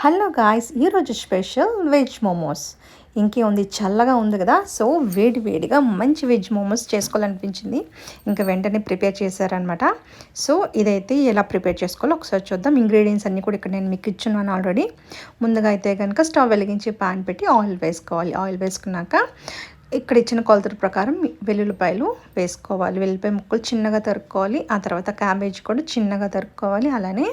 Hello guys ఈరోజు special veg momos. ఇంకేముంది ఉంది చల్లగా ఉంది కదా సో వేడి వేడిగా మంచి వెజ్ మోమోస్ చేసుకోవాలనిపించింది. ఇంకా వెంటనే ప్రిపేర్ చేశారనమాట సో ఇదైతే ఎలా ప్రిపేర్ చేసుకోవాలో ఒకసారి చూద్దాం. ఇంగ్రీడియంట్స్ అన్నీ కూడా ఇక్కడ నేను మీకు ఇచ్చున్నాను ఆల్రెడీ. ముందుగా అయితే కనుక స్టవ్ వెలిగించి ప్యాన్ పెట్టి ఆయిల్ వేసుకోవాలి. ఆయిల్ వేసుకున్నాక ఇక్కడ ఇచ్చిన కొలతల ప్రకారం వెల్లుల్లిపాయలు వేసుకోవాలి. వెల్లుల్లిపాయ ముక్కలు చిన్నగా తరుక్కోవాలి. ఆ తర్వాత క్యాబేజ్ కూడా చిన్నగా తరుక్కోవాలి. అలానే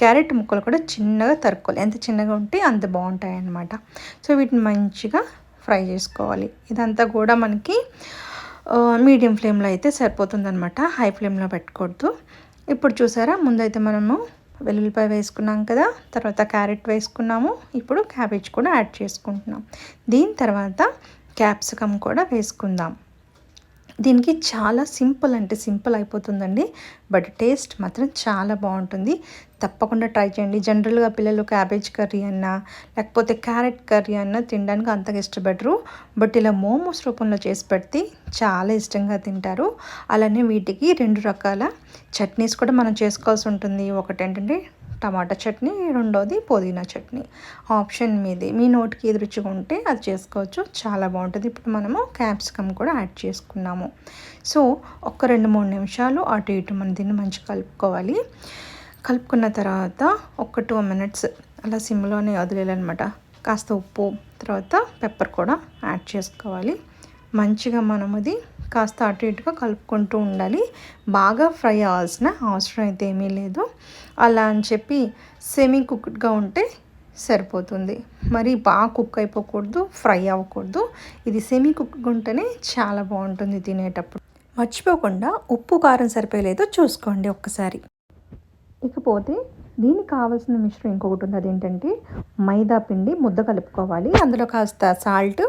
క్యారెట్ ముక్కలు కూడా చిన్నగా తరుక్కోవాలి. ఎంత చిన్నగా ఉంటే అంత బాగుంటాయి అన్నమాట సో వీటిని మంచిగా ఫ్రై చేసుకోవాలి. ఇదంతా కూడా మనకి మీడియం ఫ్లేమ్లో అయితే సరిపోతుందనమాట హై ఫ్లేమ్లో పెట్టకూడదు. ఇప్పుడు చూసారా ముందైతే మనము వెల్లుల్లిపాయ వేసుకున్నాం కదా తర్వాత క్యారెట్ వేసుకున్నాము. ఇప్పుడు క్యాబేజ్ కూడా యాడ్ చేసుకుంటున్నాం. దీని తర్వాత క్యాప్సికమ్ కూడా వేసుకుందాం. దీనికి చాలా సింపుల్ అంటే సింపుల్ అయిపోతుందండి. బట్ టేస్ట్ మాత్రం చాలా బాగుంటుంది. తప్పకుండా ట్రై చేయండి. జనరల్గా పిల్లలు క్యాబేజ్ కర్రీ అన్నా లేకపోతే క్యారెట్ కర్రీ అన్నా తినడానికి అంతగా ఇష్టపడరు. బట్ ఇలా మోమోస్ రూపంలో చేసి పెడితే చాలా ఇష్టంగా తింటారు. అలానే వీటికి రెండు రకాల చట్నీస్ కూడా మనం చేసుకోవాల్సి ఉంటుంది. ఒకటి ఏంటంటే టమాటా చట్నీ రెండోది పుదీనా చట్నీ. ఆప్షన్ మీది. మీ నోటికి ఏది రుచిగా ఉంటే అది చేసుకోవచ్చు. చాలా బాగుంటుంది. ఇప్పుడు మనము క్యాప్సికమ్ కూడా యాడ్ చేసుకున్నాము. సో ఒక రెండు మూడు నిమిషాలు అటు ఇటు మనం దీన్ని మంచిగా కలుపుకోవాలి. కలుపుకున్న తర్వాత ఒక టూ మినిట్స్ అలా సిమ్లోనే వదిలేయాలన్నమాట. కాస్త ఉప్పు తర్వాత పెప్పర్ కూడా యాడ్ చేసుకోవాలి. మంచిగా మనం అది కాస్త అటు ఇటుగా కలుపుకుంటూ ఉండాలి. బాగా ఫ్రై అవ్వాల్సిన అవసరం అయితే ఏమీ లేదు. అలా అని చెప్పి సెమీ కుక్డ్గా ఉంటే సరిపోతుంది. మరి బాగా కుక్ అయిపోకూడదు ఫ్రై అవ్వకూడదు. ఇది సెమీ కుక్గా ఉంటేనే చాలా బాగుంటుంది తినేటప్పుడు. మర్చిపోకుండా ఉప్పు కారం సరిపోయలేదో చూసుకోండి ఒక్కసారి. ఇకపోతే దీనికి కావాల్సిన మిశ్రం ఇంకొకటి ఉంది అదేంటంటే మైదా పిండి ముద్ద కలుపుకోవాలి. అందులో కాస్త సాల్ట్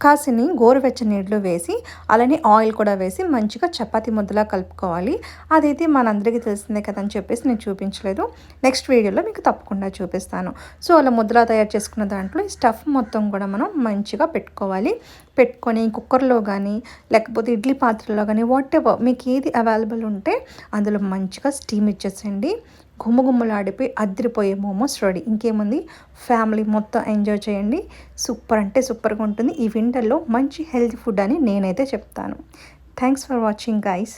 కాసిని గోరువెచ్చని నీటిలో వేసి అలానే ఆయిల్ కూడా వేసి మంచిగా చపాతీ ముద్దలా కలుపుకోవాలి. అదైతే మనందరికీ తెలిసిందే కదా అని చెప్పేసి నేను చూపించలేదు. నెక్స్ట్ వీడియోలో మీకు తప్పకుండా చూపిస్తాను. సో అలా ముద్దలా తయారు చేసుకున్న దాంట్లో ఈ స్టఫ్ మొత్తం కూడా మనం మంచిగా పెట్టుకోవాలి. పెట్టుకొని కుక్కర్లో కానీ లేకపోతే ఇడ్లీ పాత్రలో కానీ వాట్ ఎవర్ మీకు ఏది అవైలబుల్ ఉంటే అందులో మంచిగా స్టీమ్ ఇచ్చేసండి గుమ్మగుమ్మలాడిపోయి అదిరిపోయే మోమోస్ రెడీ. ఇంకేముంది? ఫ్యామిలీ మొత్తం ఎంజాయ్ చేయండి. సూపర్ అంటే సూపర్గా ఉంటుంది. ఈ వింటర్లో మంచి హెల్తీ ఫుడ్ అని నేనైతే చెప్తాను. Thanks for watching guys.